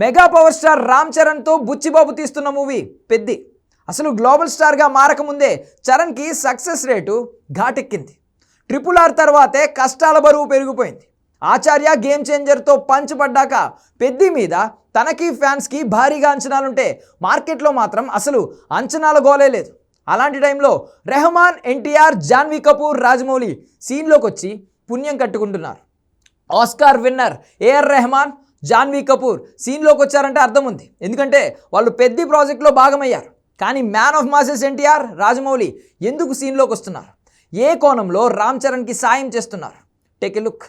Mega power star Ram చరణ్తో బుచ్చిబాబు తీస్తున్న movie Peddi. అసలు గ్లోబల్ స్టార్గా మారకముందే చరణ్కి సక్సెస్ రేటు ఘాటెక్కింది. ట్రిపుల్ ఆర్ తర్వాతే కష్టాల బరువు పెరిగిపోయింది. ఆచార్య గేమ్ చేంజర్తో పంచ్ పడ్డాక పెద్ది మీద తనకి ఫ్యాన్స్కి భారీగా అంచనాలుంటే మార్కెట్లో మాత్రం అసలు అంచనాల గోలే లేదు. అలాంటి టైంలో రెహమాన్ ఎన్టీఆర్ జాన్వీ కపూర్ రాజమౌళి సీన్లోకి వచ్చి పుణ్యం కట్టుకుంటున్నారు. Oscar winner AR Rahman Janhvi Kapoor సీన్లోకి వచ్చారంటే అర్థం ఉంది. ఎందుకంటే వాళ్ళు పెద్ద ప్రాజెక్ట్లో భాగమయ్యారు. కానీ man of masses NTR Rajamouli ఎందుకు సీన్లోకి వస్తున్నారు? ఏ కోణంలో రామ్ చరణ్కి సాయం చేస్తున్నారు? టేక్ ఎ లుక్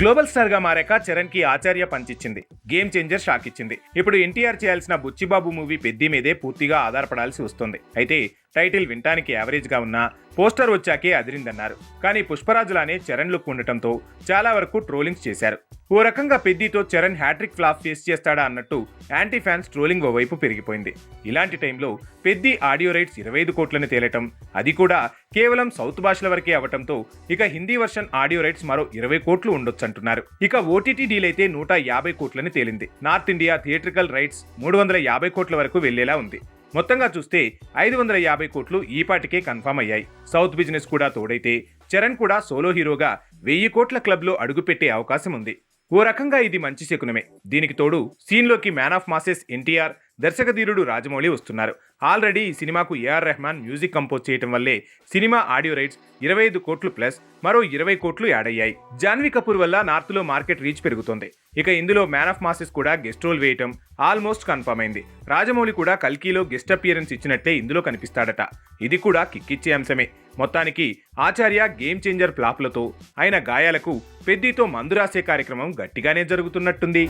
గ్లోబల్ స్టార్గా మారాక చరణ్కి ఆచార్య పంచిచ్చింది. గేమ్ చేంజర్ షాక్ ఇచ్చింది ఇప్పుడు ఎన్టీఆర్ చేయాల్సిన బుచ్చిబాబు మూవీ పెద్ది మీదే పూర్తిగా ఆధారపడాల్సి వస్తుంది. అయితే టైటిల్ వినటానికి యావరేజ్గా ఉన్నా పోస్టర్ వచ్చాకే అదిరిందన్నారు. కానీ పుష్పరాజులానే చరణ్ లుక్ ఉండటంతో చాలా వరకు ట్రోలింగ్స్ చేశారు. ఓ రకంగా పెద్దితో చరణ్ హ్యాట్రిక్ ఫ్లాప్ ఫేస్ చేస్తాడా అన్నట్టు యాంటీ ఫ్యాన్స్ ట్రోలింగ్ ఓవైపు పెరిగిపోయింది. ఇలాంటి టైంలో పెద్ది ఆడియో రైట్స్ ఇరవై ఐదు కోట్లను తేలటం అది కూడా కేవలం సౌత్ భాషల వరకే అవటంతో ఇక హిందీ వర్షన్ ఆడియో రైట్స్ మరో ఇరవై కోట్లు ఉండొచ్చు అంటున్నారు ఇక ఓటీటీ డీల్ అయితే నూట యాభై కోట్లని తేలింది. నార్త్ ఇండియా థియేట్రికల్ రైట్స్ మూడు వందల యాభై కోట్ల వరకు వెళ్ళేలా ఉంది. మొత్తంగా చూస్తే ఐదు వందల యాభై కోట్లు ఈపాటికే కన్ఫామ్ కన్ఫర్మ్ అయ్యాయి. సౌత్ బిజినెస్ కూడా తోడైతే చరణ్ కూడా సోలో హీరోగా వెయ్యి కోట్ల క్లబ్లో అడుగుపెట్టే అవకాశం ఉంది ఓ రకంగా ఇది మంచి శకునమే. దీనికి తోడు సీన్లోకి మ్యాన్ ఆఫ్ మాసెస్ ఎన్టీఆర్ దర్శకధీరుడు రాజమౌళి వస్తున్నారు. ఆల్రెడీ ఈ సినిమాకు ఏఆర్ రెహమాన్ మ్యూజిక్ కంపోజ్ చేయటం వల్లే సినిమా ఆడియో రైట్స్ ఇరవై ఐదు కోట్లు ప్లస్ మరో ఇరవై కోట్లు యాడ్ అయ్యాయి. జాన్వీ కపూర్ వల్ల నార్త్లో మార్కెట్ రీచ్ పెరుగుతోంది. ఇక ఇందులో మ్యాన్ ఆఫ్ మాసెస్ కూడా గెస్ట్ రోల్ వేయటం ఆల్మోస్ట్ కన్ఫర్మ్ అయింది. రాజమౌళి కూడా కల్కీలో గెస్ట్ అపియరెన్స్ ఇచ్చినట్టే ఇందులో కనిపిస్తాడట. ఇది కూడా కిక్కిచ్చే అంశమే. మొత్తానికి ఆచార్య గేమ్ చేంజర్ ఫ్లాప్లతో ఆయన గాయాలకు పెద్దితో మందు రాసే కార్యక్రమం గట్టిగానే జరుగుతున్నట్టుంది.